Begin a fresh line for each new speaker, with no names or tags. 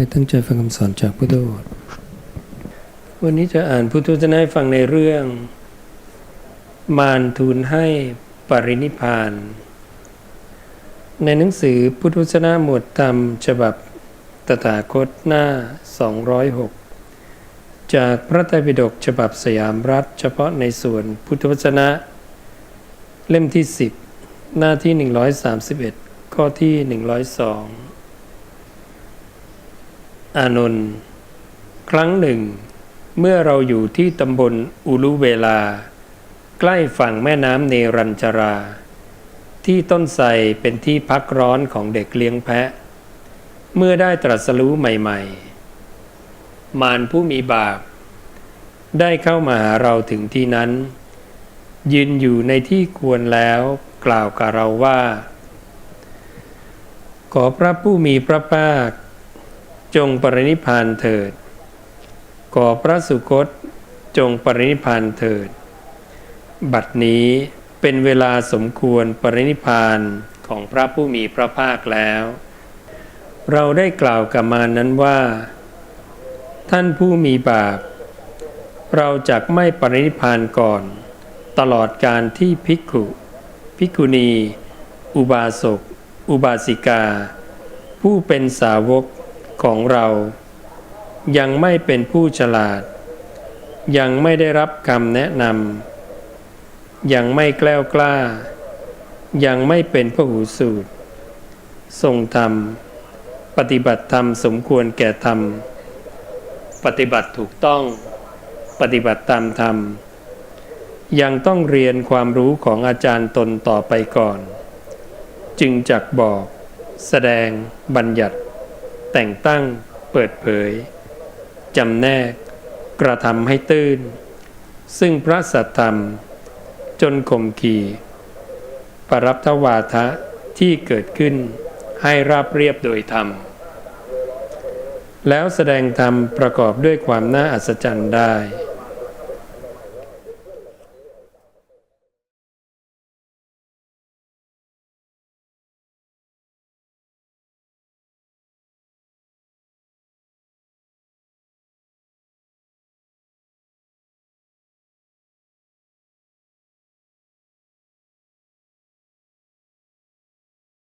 ไปตั้งใจฟังคำสอนจากพุทธวจนะวันนี้จะอ่านพุทธวจนะให้ฟังในเรื่อง มารทูลให้ปรินิพพาน ในหนังสือพุทธวจนะหมวดธรรมฉบับตถาคตหน้า 206 จากพระไตรปิฎกฉบับสยามรัฐ เฉพาะในส่วนพุทธวจนะ เล่มที่ 10 หน้าที่ 131 ข้อที่ 102 อานนท์ครั้งหนึ่ง เมื่อเราอยู่ที่ตำบลอุลุเวลา ใกล้ฝั่งแม่น้ำเนรัญชรา ที่ต้นไทรเป็นที่พักร้อนของเด็กเลี้ยงแพะ เมื่อได้ตรัสรู้ใหม่ ๆ มารผู้มีบาป ได้เข้ามาหาเราถึงที่นั้น ยืนอยู่ในที่ควรแล้วกล่าวกับเราว่า ขอพระผู้มีพระภาค จงปรินิพานเถิดขอพระสุคตจงปรินิพานเถิด บัดนี้เป็นเวลาสมควรปรินิพานของพระผู้มีพระภาคแล้ว เราได้กล่าวกับมานั้นว่า ท่านผู้มีบาป เราจักไม่ปรินิพพานก่อน ตลอดการที่ภิกขุภิกขุณี อุบาสก อุบาสิกา ผู้เป็นสาวก ของเรา ยังไม่เป็นผู้ฉลาด ยังไม่ได้รับคำแนะนำยังไม่แกล้วกล้า ยังไม่เป็นพหูสูตร ทรงธรรม ปฏิบัติธรรมสมควรแก่ธรรม ปฏิบัติถูกต้อง ปฏิบัติตามธรรม ยังต้องเรียนความรู้ของอาจารย์ตนต่อไปก่อน จึงจักบอก แสดงบัญญัติ แต่งตั้ง เปิดเผยจำแนก กระทำให้ตื้น ซึ่งพระสัทธรรม จนข่มขีปรับทวาทะที่เกิดขึ้นให้ราบเรียบโดยธรรม แล้วแสดงธรรมประกอบด้วยความน่าอัศจรรย์ได้